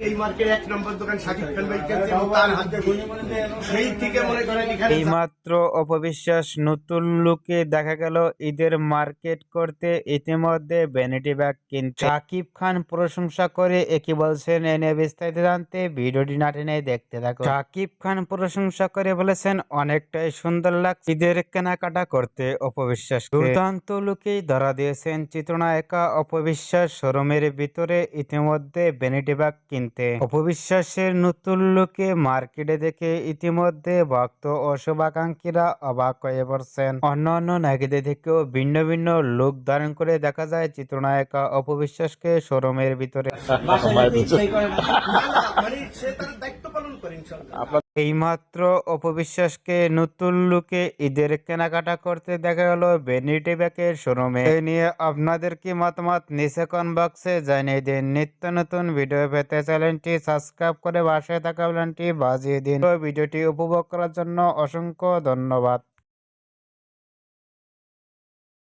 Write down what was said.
এই এইমাত্র অপবিশ্বাস নতুন লুকে দেখা গেল ঈদের মার্কেট করতে ইতিমধ্যে ভ্যানিটি ব্যাগ কিনতে। সাকিব খান প্রশংসা করে একই বলছেন এনে বিস্তারিত জানতে ভিডিওটি না টেনে দেখতে থাকো সাকিব খান প্রশংসা করে বলেছেন, অনেকটাই সুন্দর লাগছে ঈদের কেনাকাটা করতে অপবিশ্বাস দুর্দান্ত লুকেই ধরা দিয়েছেন চিত্রনায়িকা অপবিশ্বাস শোরুমের ভিতরে ইতিমধ্যে ভ্যানিটি ব্যাগ কিনতে। অপবিশ্বাসের নতুন লোকে মার্কেটে দেখে ইতিমধ্যে ভক্ত ও শুভাকাঙ্ক্ষীরা অবাক হয়ে পড়ছেন। অন্য অন্য নায়িকাদের থেকেও ভিন্ন ভিন্ন লোক ধারণ করে দেখা যায় চিত্রনায়িকা অপবিশ্বাসকে শোরুমের ভিতরে। সে তার দায়িত্ব পালন করে ইনশাল্লাহ এইমাত্র অপবিশ্বাসকে নতুন লুকে ঈদের কেনাকাটা করতে দেখা গেল ভ্যানিটি ব্যাগের শোরুমে। এ নিয়ে আপনাদের কি মতামত নিচে কন বক্সে জানিয়ে দিন। নিত্য নতুন ভিডিও পেতে চ্যানেলটি সাবস্ক্রাইব করে বাসায় থাকা বাজিয়ে দিন। ভিডিওটি উপভোগ করার জন্য অসংখ্য ধন্যবাদ।